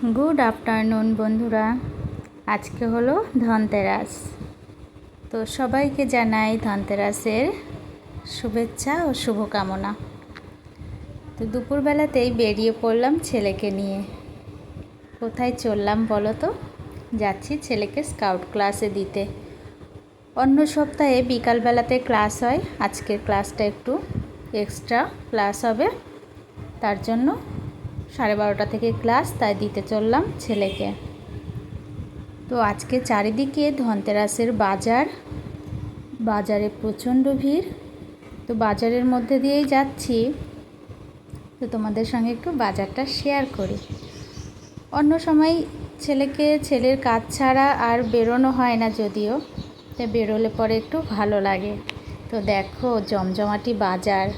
Good afternoon বন্ধুরা। আজকে হলো ধনতেরাস। তো সবাইকে জানাই ধনতেরাসের শুভেচ্ছা ও শুভকামনা। তো দুপুরবেলাতেই বেরিয়ে পড়লাম ছেলেকে নিয়ে। কোথায় চললাম বলো তো? যাচ্ছি ছেলেকে স্কাউট ক্লাসে দিতে। অন্য সপ্তাহে বিকালবেলাতে ক্লাস হয়, আজকের ক্লাসটা একটু এক্সট্রা ক্লাস হবে। তার জন্য সাড়ে বারোটা থেকে ক্লাস, তাই দিতে চললাম ছেলেকে। তো আজকে চারিদিকে ধনতেরাসের বাজার, বাজারে প্রচণ্ড ভিড়। তো বাজারের মধ্যে দিয়েই যাচ্ছি। তো তোমাদের সঙ্গে একটু বাজারটা শেয়ার করি। অন্য সময় ছেলেকে ছেলের কাজ ছাড়া আর বেরোনো হয় না যদিও তো বেরোলে পরে একটু ভালো লাগে। তো দেখো, জমজমাটি বাজার।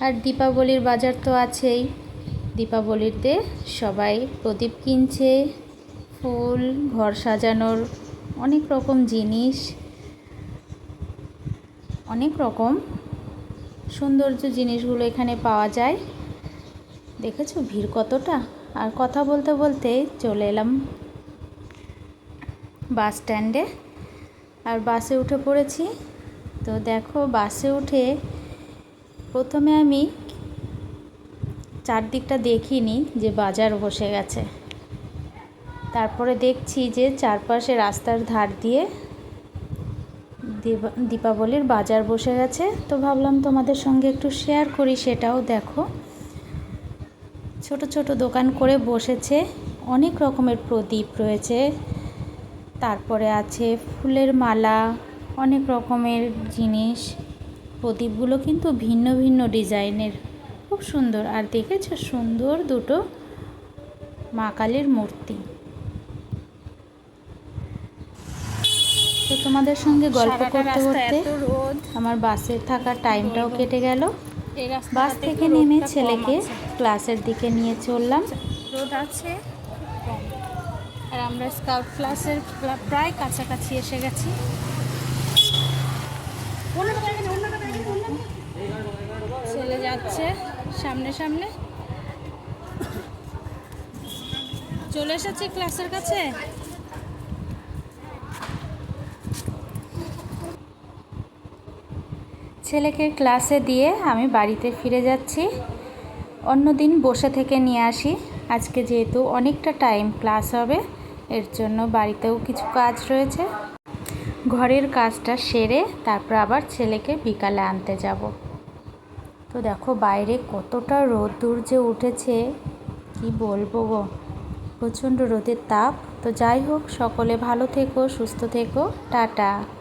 আর দীপাবলির বাজার তো আছেই। দীপাবলিতে সবাই প্রদীপ কিনছে, ফুল, ঘর সাজানোর অনেক রকম জিনিস, অনেক রকম সৌন্দর্য জিনিসগুলো এখানে পাওয়া যায়। দেখেছ ভিড় কতটা? আর কথা বলতে বলতে চলে এলাম বাস স্ট্যান্ডে। আর বাসে উঠে পড়েছি। তো দেখো বাসে উঠে প্রথমে আমি চারদিকটা দেখিনি যে বাজার বসে গেছে। তারপরে দেখছি যে চারপাশে রাস্তার ধার দিয়ে দীপাবলির বাজার বসে গেছে। তো ভাবলাম তোমাদের সঙ্গে একটু শেয়ার করি, সেটাও দেখো। ছোট ছোট দোকান করে বসেছে। অনেক রকমের প্রদীপ রয়েছে। তারপরে আছে ফুলের মালা, অনেক রকমের জিনিস। প্রদীপগুলো কিন্তু ভিন্ন ভিন্ন ডিজাইনের। খুব সুন্দর। আর দেখেছ সুন্দর দুটো মা কালীর মূর্তি। তো তোমাদের সঙ্গে গল্প করতে করতে আমার বাসে থাকার টাইমটাও কেটে গেল। বাস থেকে নেমে ছেলেকে ক্লাসের দিকে নিয়ে চললাম। রোদ আছে আর আমরা স্কাউট ক্লাসের প্রায় কাছাকাছি এসে গেছি। ছেলে যাচ্ছে। সামনে সামনে। চলে এসেছি ক্লাসের কাছে। ছেলেকে ক্লাসে দিয়ে আমি বাড়িতে ফিরে যাচ্ছি। অন্য দিন বসে থেকে নিয়ে আসি। আজকে যেহেতু অনেকটা টাইম ক্লাস হবে, এর জন্য বাড়িতেও কিছু কাজ রয়েছে। ঘরের কাজটা সেরে তারপর আবার ছেলেকে বিকালে আনতে যাব। তো দেখো বাইরে কতটা রোদ্দুর যে উঠেছে, কি বলব গো? প্রচণ্ড রোদের তাপ। তো যাই হোক, সকলে ভালো থেকো, সুস্থ থেকো। টাটা।